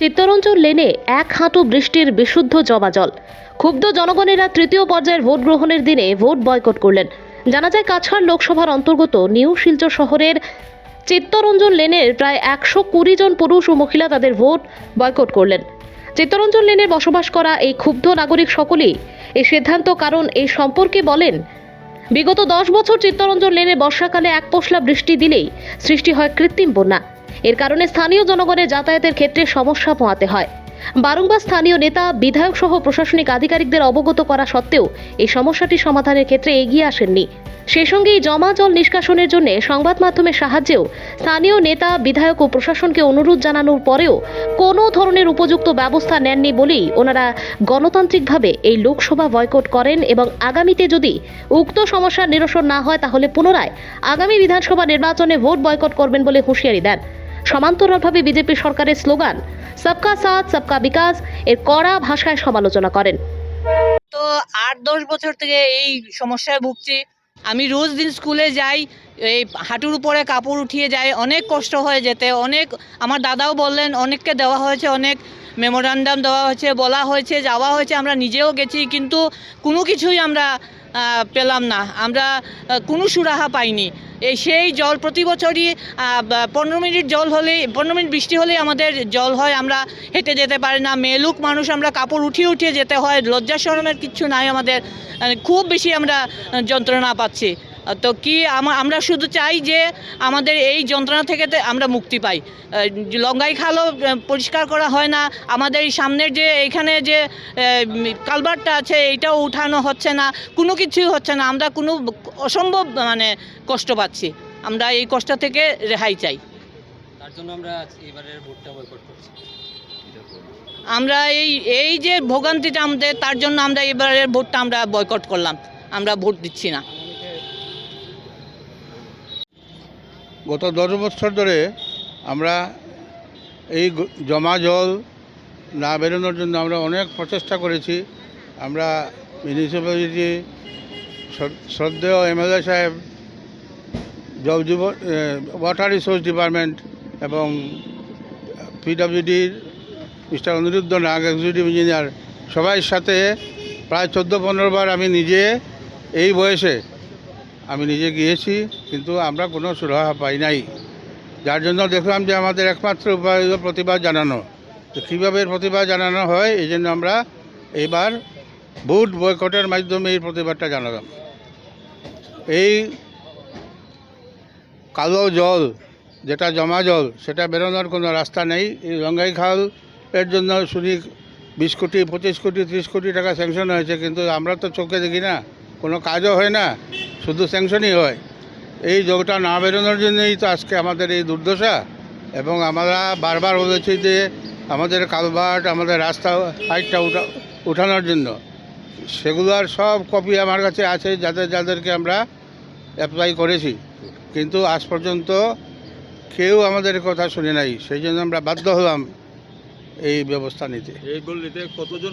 চিত্তরঞ্জন লেনে এক হাঁটু বৃষ্টির বিশুদ্ধ জমা জল ক্ষুব্ধ জনগণেরা তৃতীয় পর্যায়ের ভোট গ্রহণের দিনে ভোট বয়কট করলেন। জানা যায়, কাছাড় লোকসভার অন্তর্গত নিউ শিলচর শহরের চিত্তরঞ্জন লেনের প্রায় একশো কুড়ি জন পুরুষ ও মহিলা তাদের ভোট বয়কট করলেন। চিত্তরঞ্জন লেনে বসবাস করা এই ক্ষুব্ধ নাগরিক সকলেই এই সিদ্ধান্ত, কারণ এই সম্পর্কে বলেন, বিগত দশ বছর চিত্তরঞ্জন লেনে বর্ষাকালে এক পশলা বৃষ্টি দিলেই সৃষ্টি হয় কৃত্রিম বন্যা। এর কারণে স্থানীয় জনগণের যাতায়াতের ক্ষেত্রে সমস্যা পোহাতে হয়। বারংবার স্থানীয় নেতা, বিধায়ক সহ প্রশাসনিক আধিকারিকদের অবগত করা সত্ত্বেও এই সমস্যাটি সমাধানের ক্ষেত্রে এগিয়ে আসেননি। সেই সঙ্গে এই জমা জল নিষ্কাশনের জন্য সংবাদ মাধ্যমের সাহায্যেও স্থানীয় নেতা, বিধায়ক ও প্রশাসনকে অনুরোধ জানানোর পরেও কোনো ধরনের উপযুক্ত ব্যবস্থা নেননি বলেই ওনারা গণতান্ত্রিকভাবে এই লোকসভা বয়কট করেন এবং আগামীতে যদি উক্ত সমস্যার নিরসন না হয় তাহলে পুনরায় আগামী বিধানসভা নির্বাচনে ভোট বয়কট করবেন বলে হুঁশিয়ারি দেন। সমান্তরালভাবে বিজেপি সরকারের স্লোগান, সবকা সাথ, সবকা বিকাশ এর কড়া ভাষায় সমালোচনা করেন। তো আট দশ বছর থেকে এই সমস্যায় ভুগছি। আমি রোজ দিন স্কুলে যাই, এই হাঁটুর উপরে কাপড় উঠিয়ে যাই, অনেক কষ্ট হয়ে যেতে, অনেক আমার দাদাও বললেন, অনেককে দেওয়া হয়েছে, অনেক মেমোরান্ডাম দেওয়া হয়েছে, বলা হয়েছে, যাওয়া হয়েছে, আমরা নিজেও গেছি, কিন্তু কোনো কিছুই আমরা পেলাম না। আমরা কোনো সুরাহা পাইনি। এই সেই জল প্রতি বছরই পনেরো মিনিট জল হলে, পনেরো মিনিট বৃষ্টি হলে আমাদের জল হয়, আমরা হেঁটে যেতে পারি না। মেলুক মানুষ আমরা কাপড় উঠিয়ে উঠিয়ে যেতে হয় লজ্জা শরমের কিচ্ছু নাই আমাদের মানে খুব বেশি আমরা যন্ত্রণা পাচ্ছি। তো কি আমা- আমরা শুধু চাই যে আমাদের এই যন্ত্রণা থেকে আমরা মুক্তি পাই। লঙ্গাই খালও পরিষ্কার করা হয় না। আমাদের এই সামনের যে এখানে যে কালবারটা আছে এইটাও উঠানো হচ্ছে না। কোনো কিছুই হচ্ছে না। আমরা কোনো অসম্ভব মানে কষ্ট পাচ্ছি। আমরা এই কষ্ট থেকে রেহাই চাই। তার জন্য আমরা এবারের ভোটটা বয়কট করছি। আমরা এই এই যে ভোগান্তিটা আমাদের তার জন্য আমরা এবারের ভোটটা আমরা বয়কট করলাম। আমরা ভোট দিচ্ছি না। গত দশ বছর ধরে আমরা এই জমা জল না বেরোনোর জন্য আমরা অনেক প্রচেষ্টা করেছি। আমরা মিউনিসিপ্যালিটি শ্রদ্ধেয় এমএলএ সাহেব, জল জীব ওয়াটার রিসোর্স ডিপার্টমেন্ট এবং পিডাব্লিউডির mister Aniruddha Nag executive engineer সবাই সাথে প্রায় চোদ্দ পনেরো বার আমি নিজে এই বয়সে আমি নিজে গিয়েছি, কিন্তু আমরা কোনো সুরাহা পাই নাই। যার জন্য দেখলাম যে আমাদের একমাত্র উপায় প্রতিবাদ জানানো। তো কীভাবে প্রতিবাদ জানানো হয়, এই জন্য আমরা এবার ভোট বয়কটের মাধ্যমে এই প্রতিবাদটা জানালাম। এই কালো জল, যেটা জমা জল, সেটা বেরোনোর কোনো রাস্তা নেই। এই রঙ্গাই খাল, এর জন্য শুনি বিশ কোটি, পঁচিশ কোটি, ত্রিশ কোটি টাকা স্যাংশন হয়েছে, কিন্তু আমরা তো চোখে দেখি না, কোনো কাজও হয় না। শুধু স্যাংশনই হয়। এই যোগটা না বেরোনোর জন্যই তো আজকে আমাদের এই দুর্দশা এবং আমরা বারবার বলেছি যে আমাদের কালভার্ট, আমাদের রাস্তা, হাইটটা উঠা, উঠানোর জন্য। সেগুলোর সব কপি আমার কাছে আছে, যাদের, যাদেরকে আমরা অ্যাপ্লাই করেছি। কিন্তু আজ পর্যন্ত কেউ আমাদের কথা শুনে নাই। সেই জন্য আমরা বাধ্য হলাম এই ব্যবস্থা নিতে। এই গল্লিতে কতজন